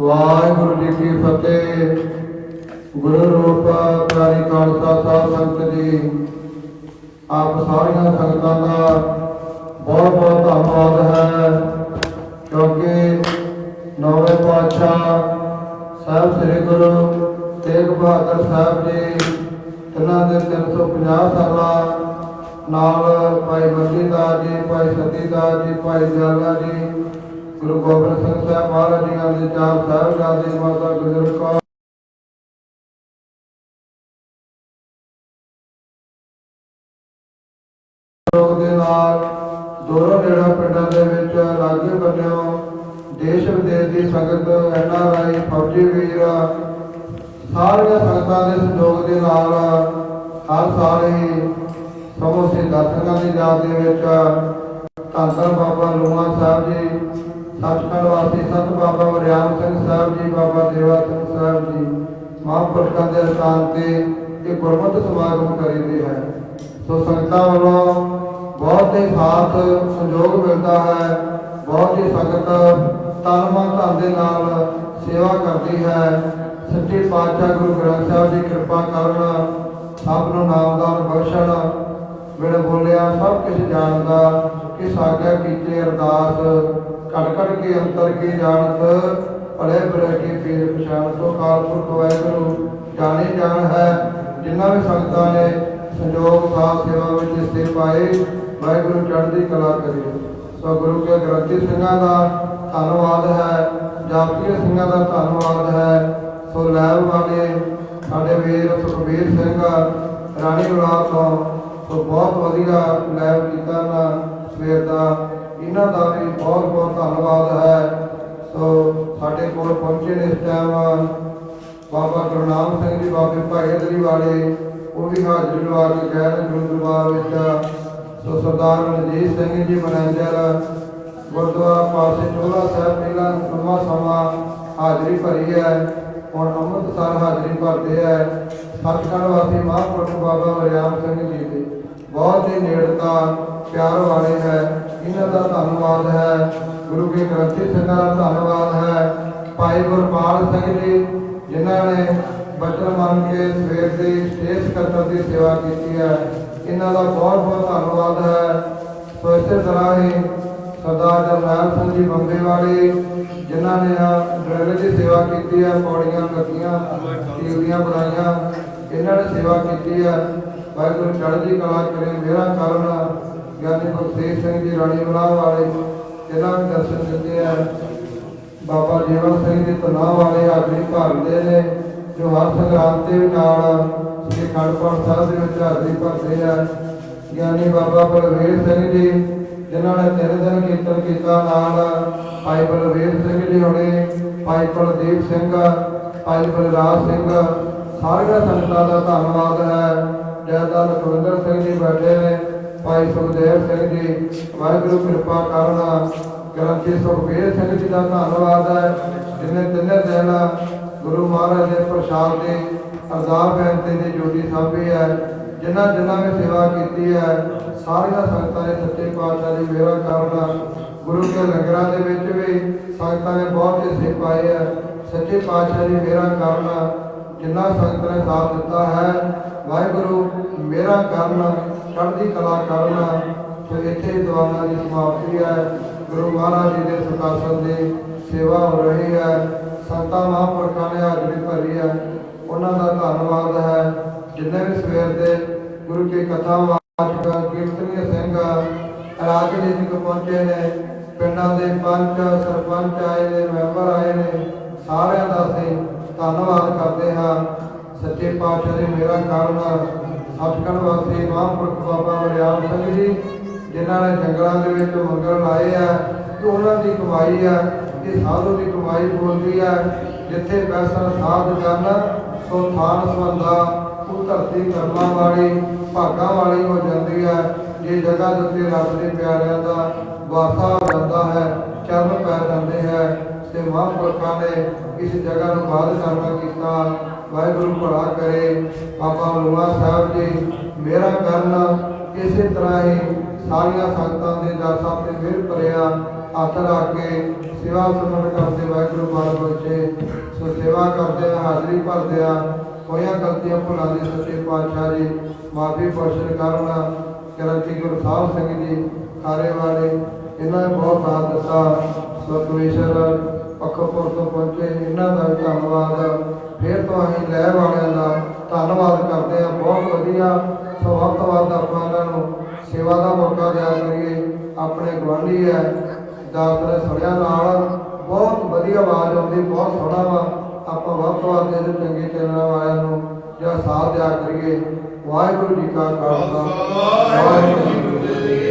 ਵਾਹਿਗੁਰੂ ਜੀ ਕੀ ਫਤਿਹ। ਗੁਰੂ ਰੂਪ ਪਿਆਰੀ ਖਾਲਸਾ ਸਾਹਿਬ ਸੰਗਤ ਜੀ, ਆਪ ਸਾਰੀਆਂ ਸੰਗਤਾਂ ਦਾ ਬਹੁਤ ਬਹੁਤ ਧੰਨਵਾਦ ਹੈ, ਕਿਉਂਕਿ ਨੌਵੇਂ ਪਾਤਸ਼ਾਹ ਸਾਹਿਬ ਸ੍ਰੀ ਗੁਰੂ ਤੇਗ ਬਹਾਦਰ ਸਾਹਿਬ ਜੀ, ਤਿੰਨਾਂ ਦੇ 350 ਸਾਲਾ ਨਾਲ ਭਾਈ ਬੰਦੀ ਦਾਸ ਜੀ, ਭਾਈ ਸਤੀ ਦਾਸ ਜੀ, ਭਾਈ ਜਾਲਾ ਜੀ ਗੁਰੂ ਗੋਬਿੰਦ ਸਿੰਘ ਸਾਹਿਬ ਮਹਾਰਾਜ ਜੀ ਦੇ ਚਾਰ ਸਾਹਿਬਜ਼ਾਦੇ ਮਾਤਾ ਗੁਜਰ ਕੌਰ। ਲੋਕ ਦੇ ਨਾਲ ਦੋਰੋਂ ਨੇੜਾ ਪਿੰਡਾਂ ਦੇ ਵਿੱਚ ਲਾਗੇ ਬੰਨਿਓ, ਦੇਸ਼ ਵਿਦੇਸ਼ ਦੀ ਸੰਗਤ, ਐਨ ਆਰ ਆਈ, ਫੌਜੀ ਵੀਰ, ਸਾਰੀਆਂ ਸੰਗਤਾਂ ਦੇ ਸਹਿਯੋਗ ਦੇ ਨਾਲ ਹਰ ਸਾਲ ਹੀ ਸਮੂਹ ਦਰਸ਼ਕਾਂ ਦੀ ਯਾਦ ਦੇ ਵਿੱਚ ਧੰਨ ਧੰਨ ਬਾਬਾ ਲੂਮਾ ਸਾਹਿਬ ਜੀ ਸੱਚਖੰਡ ਵਾਸੀ ਸੰਤ ਬਾਬਾ ਵਰਿਆਮ ਸਿੰਘ ਸਾਹਿਬ ਜੀ, ਬਾਬਾ ਦੇਵਾ ਸਿੰਘ ਸਾਹਿਬ ਜੀ ਮਹਾਂਪੁਰਖਾਂ ਦੇ ਅਸਥਾਨ ਤੇ ਇਹ ਗੁਰਮਤਿ ਸਮਾਗਮ ਕਰੀਦੇ ਹੈ। ਸੋ ਸੰਗਤਾਂ ਵੱਲੋਂ ਬਹੁਤ ਹੀ ਸਾਥ, ਸਹਿਯੋਗ ਮਿਲਦਾ ਹੈ, ਬਹੁਤ ਹੀ ਸੰਗਤ ਤਨ ਮਨ ਧਨ ਦੇ ਨਾਲ ਸੇਵਾ ਕਰਦੀ ਹੈ। ਸੱਚੇ ਪਾਤਸ਼ਾਹ ਗੁਰੂ ਗ੍ਰੰਥ ਸਾਹਿਬ ਦੀ ਕਿਰਪਾ ਕਰਨ ਸਭ ਨੂੰ ਨਾਮਦਾਨ ਬਖਸ਼ਣ। ਬਿਨ ਬੋਲਿਆ ਸਭ ਕੁਝ ਜਾਣਦਾ ਕਿ ਸਾਗਿਆ ਕੀਤੇ ਅਰਦਾਸ। ਕੜ ਕੜ ਕੇ ਅੰਤਰ ਕੀ ਜਾਣਤ, ਭਲੇ ਬੁਰੇ ਕੀ ਪੀਰ ਪਛਾਣ ਤੋਂ ਕਾਲ ਪੁਰਖ ਵਾਹਿਗੁਰੂ। ਜਾਣੇ ਜਾਣ ਹੈ ਜਿਨ੍ਹਾਂ ਵੀ ਸੰਗਤਾਂ ਨੇ ਸੰਜੋਗ ਸਾਥ ਸੇਵਾ ਵਿੱਚ ਹਿੱਸੇ ਪਾਏ, ਵਾਹਿਗੁਰੂ ਚੜ੍ਹਦੀ ਕਲਾ ਕਰੇ। ਸੋ ਗੁਰੂ ਕੇ ਗ੍ਰੰਥੀ ਸਿੰਘਾਂ ਦਾ ਧੰਨਵਾਦ ਹੈ ਜਾਪੀ ਸਿੰਘਾਂ ਦਾ ਧੰਨਵਾਦ ਹੈ। ਸੋ ਲੈਬ ਵਾਲੇ ਸਾਡੇ ਵੀਰ ਸੁਖਬੀਰ ਸਿੰਘ, ਰਾਣੀ ਗੁਲਾਬ ਤੋਂ ਸੋ ਬਹੁਤ ਵਧੀਆ ਲੈਬ ਕੀਤਾ ਨਾ ਸਵੇਰ ਦਾ। ਇਹਨਾਂ ਦਾ ਵੀ ਬਹੁਤ ਬਹੁਤ ਧੰਨਵਾਦ ਹੈ। ਸੋ ਸਾਡੇ ਕੋਲ ਪਹੁੰਚੇ ਨੇ ਇਸ ਟਾਈਮ ਬਾਬਾ ਗੁਰਨਾਮ ਸਿੰਘ ਜੀ, ਬਾਬੇ ਭਾਈ ਅਦਰੀ ਵਾਲੇ ਉਹ ਵੀ ਹਾਜ਼ਰੀ ਲਵਾ ਕੇ ਗਏ ਨੇ ਗੁਰੂ ਦਰਬਾਰ ਵਿੱਚ। ਸੋ ਸਰਦਾਰ ਰਣਜੀਤ ਸਿੰਘ ਜੀ, ਮੈਨੇਜਰ ਗੁਰਦੁਆਰਾ ਪਾਸੇ ਚੋਲਾ ਸਾਹਿਬ, ਪਹਿਲਾਂ ਲੰਮਾ ਸਮਾਂ ਹਾਜ਼ਰੀ ਭਰੀ ਹੈ। ਹੁਣ ਅੰਮ੍ਰਿਤਸਰ ਹਾਜ਼ਰੀ ਭਰਦੇ ਹੈ। ਸੱਚਖੰਡ ਵਾਸੀ ਮਹਾਂਪੁਰਖ ਬਾਬਾ ਵਰਿਆਮ ਸਿੰਘ ਜੀ ਦੇ ਬਹੁਤ ਹੀ ਨੇੜਤਾ ਪਿਆਰ ਵਾਲੇ ਹੈ, ਇਹਨਾਂ ਦਾ ਧੰਨਵਾਦ ਹੈ, ਗੁਰੂ ਕੇ ਗ੍ਰੰਥੀ ਸਿੰਘਾਂ ਦਾ ਧੰਨਵਾਦ ਹੈ, ਭਾਈ ਗੁਰਪਾਲ ਸਿੰਘ ਜੀ, ਜਿਨ੍ਹਾਂ ਨੇ ਬਚਨ ਮੰਨ ਕੇ ਸਵੇਰ ਦੀ ਸਟੇਜ ਕਰਤਰ ਦੀ ਸੇਵਾ ਕੀਤੀ ਹੈ, ਇਹਨਾਂ ਦਾ ਬਹੁਤ ਬਹੁਤ ਧੰਨਵਾਦ ਹੈ। ਸੋ ਇਸੇ ਤਰ੍ਹਾਂ ਹੀ ਸਰਦਾਰ ਜਰਨੈਲ ਸਿੰਘ ਜੀ ਬੰਬੇ ਵਾਲੇ ਜਿਨ੍ਹਾਂ ਨੇ ਡਰਾਈਵਰ ਦੀ ਸੇਵਾ ਕੀਤੀ ਹੈ, ਪੌੜੀਆਂ ਲੱਗੀਆਂ ਟੀਵੀਆਂ ਬਣਾਈਆਂ ਇਹਨਾਂ ਨੇ ਸੇਵਾ ਕੀਤੀ ਹੈ ਵਾਹਿਗੁਰੂ ਚੜ੍ਹਦੀ ਕਲਾ ਕਰੇ। ਮੇਰਾ ਕਰਨ ਗਿਆਨੀ ਗੁਰਤੇਜ ਸਿੰਘ ਜੀ, ਰਾਣੀ ਬੁਲਾ ਵਾਲੇ, ਇਹਨਾਂ ਨੂੰ ਦਰਸ਼ਨ ਦਿੱਤੇ ਆ। ਬਾਬਾ ਜੀਵਨ ਸਿੰਘ ਜੀ ਤਨਾਹ ਵਾਲੇ ਹਾਜ਼ਰੀ ਭਰਦੇ ਨੇ, ਜੋ ਹਰ ਸੰਗਰਾਂਦ ਦੇ ਨਾਲ ਸ੍ਰੀ ਖੰਡਪੁਰ ਸਾਹਿਬ ਦੇ ਵਿੱਚ ਹਾਜ਼ਰੀ ਭਰਦੇ ਆ। ਗਿਆਨੀ ਬਾਬਾ ਬਲਵੀਰ ਸਿੰਘ ਜੀ, ਜਿਨ੍ਹਾਂ ਨੇ ਤਿੰਨ ਦਿਨ ਕੀਰਤਨ ਕੀਤਾ ਨਾਲ। ਭਾਈ ਬਲਵੀਰ ਸਿੰਘ ਜੀ ਹੋਣੇ, ਭਾਈ ਕੁਲਦੀਪ ਸਿੰਘ, ਭਾਈ ਬਲਰਾਜ ਸਿੰਘ ਸਾਰੀਆਂ ਸੰਗਤਾਂ ਦਾ ਧੰਨਵਾਦ ਹੈ। ਜੈਦਾ ਲਖਵਿੰਦਰ ਸਿੰਘ ਜੀ ਬੈਠੇ ਨੇ, ਭਾਈ ਸੁਖਦੇਵ ਸਿੰਘ ਜੀ, ਵਾਹਿਗੁਰੂ ਕਿਰਪਾ ਕਰਨਾ। ਗ੍ਰੰਥੀ ਸੁਖਬੀਰ ਸਿੰਘ ਜੀ ਦਾ ਧੰਨਵਾਦ ਹੈ। ਜਿਨੇ ਤਿੰਨੇ ਦਿਨ ਗੁਰੂ ਮਹਾਰਾਜ ਦੇ ਪ੍ਰਸ਼ਾਦ ਦੀ ਅਰਦਾਸ ਬੇਨਤੀ ਦੀ ਡਿਊਟੀ ਸਾਂਭੀ ਹੈ। ਜਿਨ੍ਹਾਂ ਜਿਨ੍ਹਾਂ ਨੇ ਸੇਵਾ ਕੀਤੀ ਹੈ, ਸਾਰੀਆਂ ਸੰਗਤਾਂ ਨੇ ਸੱਚੇ ਪਾਤਸ਼ਾਹ ਦੀ ਮੇਰਾ ਕਰਨਾ ਗੁਰੂ ਕੇ ਲੰਗਰਾਂ ਦੇ ਵਿੱਚ ਵੀ ਸੰਗਤਾਂ ਨੇ ਬਹੁਤ ਹਿੱਸੇ ਪਾਏ ਹੈ। ਸੱਚੇ ਪਾਤਸ਼ਾਹ ਦੀ ਮੇਰਾ ਕਰਨਾ ਜਿੰਨਾ ਸੰਗਤ ਨੇ ਸਾਥ ਦਿੱਤਾ ਹੈ, ਵਾਹਿਗੁਰੂ, ਮੇਰਾ ਕਰਨ ਚੜ੍ਹਦੀ ਕਲਾ ਕਰਨ ਸੋ ਇੱਥੇ ਹੀ ਦੀ ਸਮਾਪਤੀ ਹੈ। ਗੁਰੂ ਮਹਾਰਾਜ ਜੀ ਦੇ ਸੁਖਾਸਨ ਦੀ ਸੇਵਾ ਹੋ ਰਹੀ ਹੈ। ਸੰਤਾਂ ਮਹਾਂਪੁਰਖਾਂ ਨੇ ਹਾਜ਼ਰੀ ਭਰੀ ਹੈ। ਉਹਨਾਂ ਦਾ ਧੰਨਵਾਦ ਹੈ। ਜਿੰਨੇ ਵੀ ਸਵੇਰ ਦੇ ਗੁਰੂ ਕੀ ਕਥਾ ਵਾਚਕ ਕੀਰਤਨੀय ਸਿੰਘ, ਰਾਜਨੀਤਿਕ ਪਹੁੰਚੇ ਨੇ, ਪਿੰਡਾਂ ਦੇ ਪੰਚ, ਸਰਪੰਚ ਆਏ ਨੇ, ਮੈਂਬਰ ਆਏ ਨੇ, ਸਾਰਿਆਂ ਦਾ ਅਸੀਂ ਧੰਨਵਾਦ ਕਰਦੇ ਹਾਂ। ਸੱਚੇ ਪਾਤਸ਼ਾਹ ਦੇ ਮੇਰਾ ਕਾਰਨ ਸਤਿਗੁਰ ਵਾਸੀ ਮਹਾਂਪੁਰਖ ਬਾਬਾ ਵਰਿਆਮ ਸਿੰਘ ਜੀ, ਜਿਨ੍ਹਾਂ ਨੇ ਜੰਗਲਾਂ ਦੇ ਵਿੱਚ ਮੰਗਲ ਲਾਏ ਆ ਕਿ ਉਹਨਾਂ ਦੀ ਕਮਾਈ ਆ, ਇਹ ਸਾਧੂ ਦੀ ਕਮਾਈ ਬੋਲਦੀ ਆ, ਜਿੱਥੇ ਪੈਸਾ ਸਾਧ ਜਨ, ਸੋ ਥਾਨ ਸੰਬੰਧਾ ਉਹ ਧਰਤੀ ਕਰਮਾਂ ਵਾਲੀ, ਭਾਗਾਂ ਵਾਲੀ ਹੋ ਜਾਂਦੀ ਹੈ ਜੇ ਜਗ੍ਹਾ ਦੇ ਉੱਤੇ ਰੱਬ ਦੇ ਪਿਆਰਿਆਂ ਦਾ ਵਾਸਾ ਹੋ ਜਾਂਦਾ ਹੈ, ਚਰਨ ਪੈ ਜਾਂਦੇ ਹੈ। ਤੇ ਮਹਾਂਪੁਰਖਾਂ ਨੇ ਇਸ ਜਗ੍ਹਾ ਨੂੰ ਬਾਦ ਕਰਨਾ ਕੀਤਾ। ਵਾਹਿਗੁਰੂ ਭਲਾ ਕਰੇ। ਬਾਬਾ ਲੂਆ ਸਾਹਿਬ ਜੀ, ਮੇਰਾ ਕਰਨ ਇਸੇ ਤਰ੍ਹਾਂ ਹੀ ਸਾਰੀਆਂ ਸੰਗਤਾਂ ਦੇ ਦਾਸਾਂ ਤੇ ਮਿਹਰ ਭਰਿਆ ਹੱਥ ਰੱਖ ਕੇ ਸੇਵਾ ਸਮਨ ਕਰਦੇ ਵਾਹਿਗੁਰੂ ਬਾਲ ਬਖਸ਼ੇ ਸੋ ਸੇਵਾ ਕਰਦੇ ਆ, ਹਾਜ਼ਰੀ ਭਰਦੇ ਆ। ਹੋਈਆਂ ਗਲਤੀਆਂ ਭੁੱਲਾਂ ਦੀ ਸੱਚੇ ਪਾਤਸ਼ਾਹ ਜੀ, ਮਾਫੀ ਬਖਸ਼ਣ ਕਰਨ ਕਰੰਤੀ ਗੁਰੂ ਸਾਹਿਬ ਸਿੰਘ ਜੀ, ਸਾਰੇ ਵਾਲੇ, ਇਹਨਾਂ ਨੇ ਬਹੁਤ ਸਾਥ ਦਿੱਤਾ। ਸੋ ਕਮੇਸ਼ਰ ਤੋਂ ਪਹੁੰਚੇ। ਇਹਨਾਂ ਦਾ ਵੀ ਧੰਨਵਾਦ। ਫਿਰ ਤੋਂ ਅਸੀਂ ਲੈ ਵਾਲਿਆਂ ਦਾ ਧੰਨਵਾਦ ਕਰਦੇ ਆ ਬਹੁਤ ਵਧੀਆ ਸੋ ਵੱਧ ਤੋਂ ਵੱਧ ਆਪਾਂ ਇਹਨਾਂ ਨੂੰ ਸੇਵਾ ਦਾ ਮੌਕਾ ਦਿਆ ਕਰੀਏ। ਆਪਣੇ ਗਵਾਂਢੀ ਹੈ ਦਾਤਰ ਸੜਿਆ ਨਾਲ। ਬਹੁਤ ਵਧੀਆ ਆਵਾਜ਼ ਆਉਂਦੀ, ਬਹੁਤ ਸੋਹਣਾ ਵਾ। ਆਪਾਂ ਵੱਧ ਤੋਂ ਵੱਧ ਇਹਦੇ ਚੰਗੇ ਚੈਨਲਾਂ ਵਾਲਿਆਂ ਨੂੰ ਜਾਂ ਸਾਥ ਦਿਆ ਕਰੀਏ। ਵਾਹਿਗੁਰੂ ਜੀ ਕਾ ਖਾਲਸਾ। ਵਾਹਿਗੁਰੂ ਜੀ ਕੀ ਫਤਿਹ।